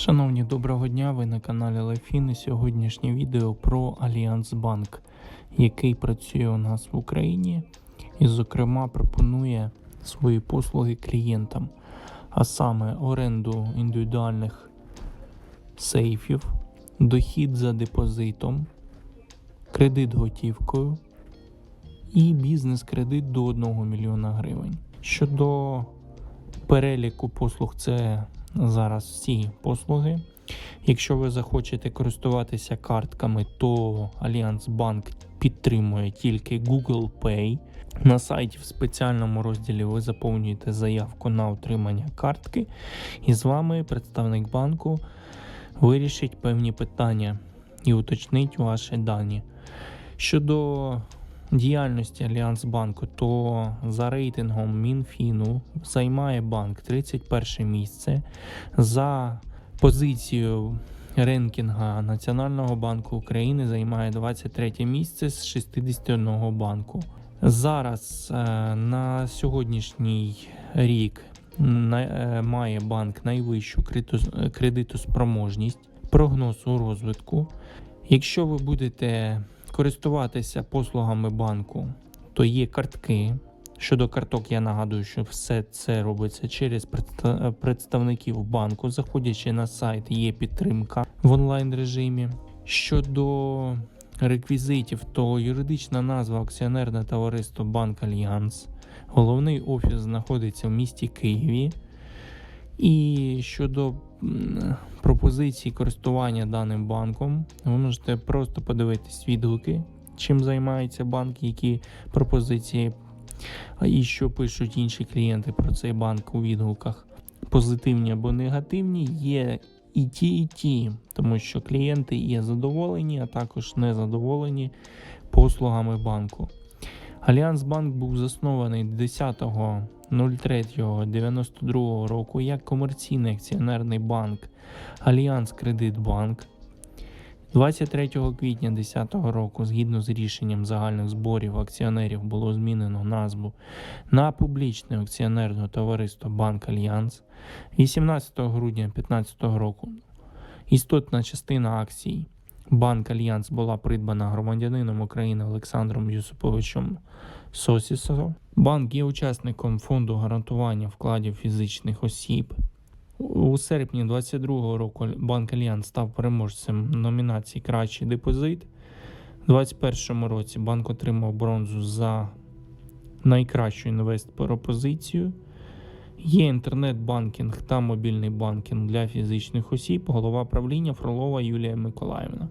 Шановні, доброго дня! Ви на каналі Лефін і сьогоднішнє відео про Альянс Банк, який працює у нас в Україні і, зокрема, пропонує свої послуги клієнтам, а саме оренду індивідуальних сейфів, дохід за депозитом, кредит готівкою і бізнес-кредит до 1 мільйона гривень. Щодо переліку послуг, це зараз всі послуги. Якщо ви захочете користуватися картками, то Альянс Банк підтримує тільки Google Pay. На сайті в спеціальному розділі ви заповнюєте заявку на отримання картки, і з вами представник банку вирішить певні питання і уточнить ваші дані. Щодо діяльності Альянс банку, то за рейтингом Мінфіну займає банк 31 місце. За позицією ренкінга Національного банку України займає 23 місце з 61 банку. Зараз е, на сьогоднішній рік е, має банк найвищу кредитоспроможність, прогноз у розвитку. Якщо ви будете користуватися послугами банку, то є картки. Щодо карток, я нагадую, що все це робиться через представників банку. Заходячи на сайт, є підтримка в онлайн режимі. Щодо реквізитів, то юридична назва акціонерне товариство Банк Альянс. Головний офіс знаходиться в місті Києві. І щодо м, пропозицій користування даним банком, ви можете просто подивитись відгуки, чим займається банк, які пропозиції і що пишуть інші клієнти про цей банк у відгуках. Позитивні або негативні є і ті, і ті, тому що клієнти є задоволені, а також незадоволені послугами банку. Альянс Банк був заснований 10.03.92 року як комерційний акціонерний банк Альянс Кредитбанк. 23 квітня 2010 року, згідно з рішенням загальних зборів акціонерів, було змінено назву на публічне акціонерне товариство Банк Альянс. 18 грудня 2015 року істотна частина акцій Банк Альянс була придбана громадянином України Олександром Юсуповичем Сосісовим. Банк є учасником фонду гарантування вкладів фізичних осіб. У серпні 2022 року Банк Альянс став переможцем номінації Кращий депозит. У 2021 році банк отримав бронзу за найкращу інвест-пропозицію. Є інтернет-банкінг та мобільний банкінг для фізичних осіб. Голова правління Фролова Юлія Миколаївна.